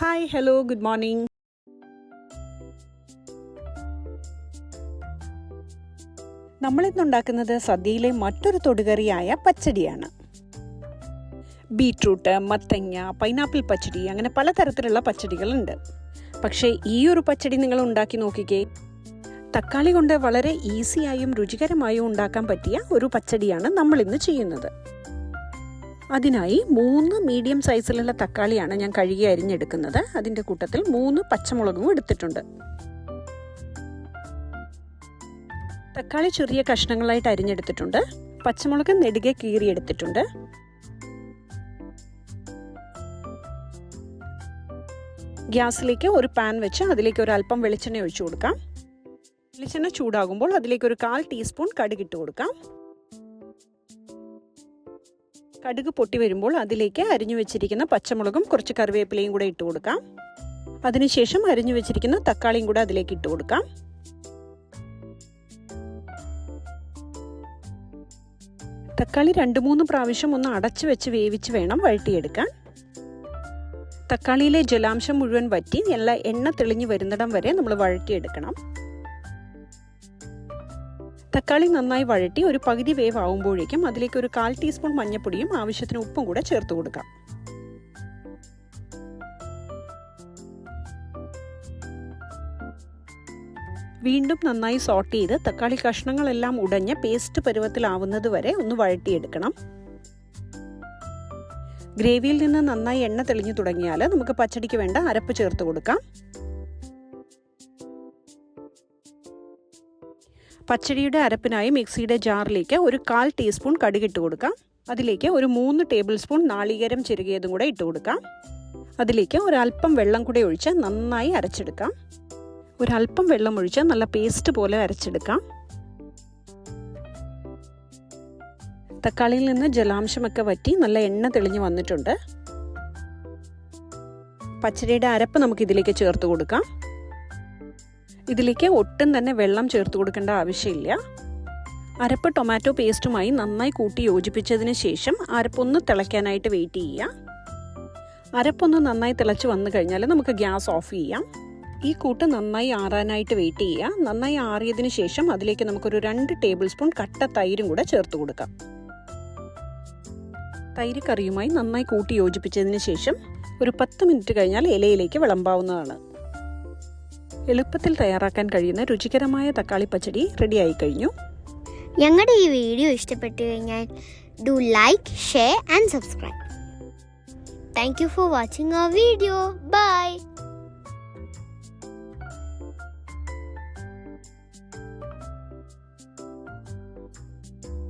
Hi hello good morning നമ്മളിന്നുണ്ടാക്കുന്നത് സദ്യയിലെ മറ്റൊരു തൊടുകറിയായ പച്ചടിയാണ്. ബീട്രൂട്ട് മത്തങ്ങ പൈനാപ്പിൾ പച്ചടി അങ്ങനെ പലതരത്തിലുള്ള പച്ചടികളുണ്ട്. പക്ഷേ ഈ ഒരു പച്ചടി നിങ്ങൾ ഉണ്ടാക്കി നോക്കിക്കേ. തക്കാളി കൊണ്ട് വളരെ ഈസിയായും രുചികരമായും ഉണ്ടാക്കാൻ പറ്റിയ ഒരു പച്ചടിയാണ് നമ്മൾ ഇന്ന് ചെയ്യുന്നത്. അതിനായി മൂന്ന് മീഡിയം സൈസിലുള്ള തക്കാളിയാണ് ഞാൻ കഴുകി അരിഞ്ഞെടുക്കുന്നത്. അതിന്റെ കൂട്ടത്തിൽ മൂന്ന് പച്ചമുളകും എടുത്തിട്ടുണ്ട്. തക്കാളി ചെറിയ കഷ്ണങ്ങളായിട്ട് അരിഞ്ഞെടുത്തിട്ടുണ്ട്. പച്ചമുളക് നെടുകെ കീറിയെടുത്തിട്ടുണ്ട്. ഗ്യാസിലേക്ക് ഒരു പാൻ വെച്ച് അതിലേക്ക് ഒരു അല്പം വെളിച്ചെണ്ണ ഒഴിച്ചു കൊടുക്കാം. വെളിച്ചെണ്ണ ചൂടാകുമ്പോൾ അതിലേക്ക് ഒരു കാൽ ടീസ്പൂൺ കടുകിട്ട് കൊടുക്കാം. കടുക് പൊട്ടി വരുമ്പോൾ അതിലേക്ക് അരിഞ്ഞു വെച്ചിരിക്കുന്ന പച്ചമുളകും കുറച്ച് കറിവേപ്പിലയും കൂടെ ഇട്ട് കൊടുക്കാം. അതിനുശേഷം അരിഞ്ഞു വെച്ചിരിക്കുന്ന തക്കാളിയും കൂടെ അതിലേക്ക് ഇട്ട് കൊടുക്കാം. തക്കാളി രണ്ട് മൂന്ന് പ്രാവശ്യം ഒന്ന് അടച്ചു വെച്ച് വേവിച്ച് വേണം വഴട്ടിയെടുക്കാൻ തക്കാളിയിലെ ജലാംശം മുഴുവൻ വറ്റി നല്ല എണ്ണ തെളിഞ്ഞു വരുന്നിടം വരെ നമ്മൾ വഴറ്റിയെടുക്കണം. തക്കാളി നന്നായി വഴറ്റി ഒരു പകുതി വേവ് ആവുമ്പോഴേക്കും അതിലേക്ക് ഒരു കാൽ ടീസ്പൂൺ മഞ്ഞൾപ്പൊടിയും ആവശ്യത്തിന് ഉപ്പും കൂടെ ചേർത്ത് കൊടുക്കാം. വീണ്ടും നന്നായി സോട്ട് ചെയ്ത് തക്കാളി കഷ്ണങ്ങളെല്ലാം ഉടഞ്ഞ് പേസ്റ്റ് പരുവത്തിലാവുന്നത് വരെ ഒന്ന് വഴറ്റിയെടുക്കണം. ഗ്രേവിയിൽ നിന്ന് നന്നായി എണ്ണ തെളിഞ്ഞു തുടങ്ങിയാൽ നമുക്ക് പച്ചടിക്ക് വേണ്ട അരപ്പ് ചേർത്ത് കൊടുക്കാം. പച്ചടിയുടെ അരപ്പിനായി മിക്സിയുടെ ജാറിലേക്ക് ഒരു കാൽ ടീസ്പൂൺ കടുകിട്ട് കൊടുക്കാം. അതിലേക്ക് ഒരു മൂന്ന് ടേബിൾ സ്പൂൺ നാളികേരം ചെറുകിയതും കൂടെ ഇട്ട് കൊടുക്കാം. അതിലേക്ക് ഒരല്പം വെള്ളം കൂടെ ഒഴിച്ച് നന്നായി അരച്ചെടുക്കാം. ഒരല്പം വെള്ളം ഒഴിച്ച് നല്ല പേസ്റ്റ് പോലെ അരച്ചെടുക്കാം. തക്കാളിയിൽ നിന്ന് ജലാംശമൊക്കെ വറ്റി നല്ല എണ്ണ തെളിഞ്ഞു വന്നിട്ടുണ്ട്. പച്ചടിയുടെ അരപ്പ് നമുക്ക് ഇതിലേക്ക് ചേർത്ത് കൊടുക്കാം. ഇതിലേക്ക് ഒട്ടും തന്നെ വെള്ളം ചേർത്ത് കൊടുക്കേണ്ട ആവശ്യമില്ല. അരപ്പ് ടൊമാറ്റോ പേസ്റ്റുമായി നന്നായി കൂട്ടി യോജിപ്പിച്ചതിന് ശേഷം അരപ്പൊന്ന് തിളയ്ക്കാനായിട്ട് വെയിറ്റ് ചെയ്യുക. അരപ്പൊന്ന് നന്നായി തിളച്ച് വന്നു കഴിഞ്ഞാൽ നമുക്ക് ഗ്യാസ് ഓഫ് ചെയ്യാം. ഈ കൂട്ട് നന്നായി ആറാനായിട്ട് വെയിറ്റ് ചെയ്യുക. നന്നായി ആറിയതിന് ശേഷം അതിലേക്ക് നമുക്കൊരു രണ്ട് ടേബിൾ സ്പൂൺ കട്ട തൈരും കൂടെ ചേർത്ത് കൊടുക്കാം. തൈര് കറിയുമായി നന്നായി കൂട്ടി യോജിപ്പിച്ചതിന് ശേഷം ഒരു പത്ത് മിനിറ്റ് കഴിഞ്ഞാൽ ഇലയിലേക്ക് വിളമ്പാവുന്നതാണ്. എളുപ്പത്തിൽ തയ്യാറാക്കാൻ കഴിയുന്ന രുചികരമായ തക്കാളി പച്ചടി റെഡിയായി കഴിഞ്ഞു. ഞങ്ങളുടെ ഈ വീഡിയോ ഇഷ്ടപ്പെട്ടു കഴിഞ്ഞാൽ do like share and subscribe. Thank you for watching our video. Bye.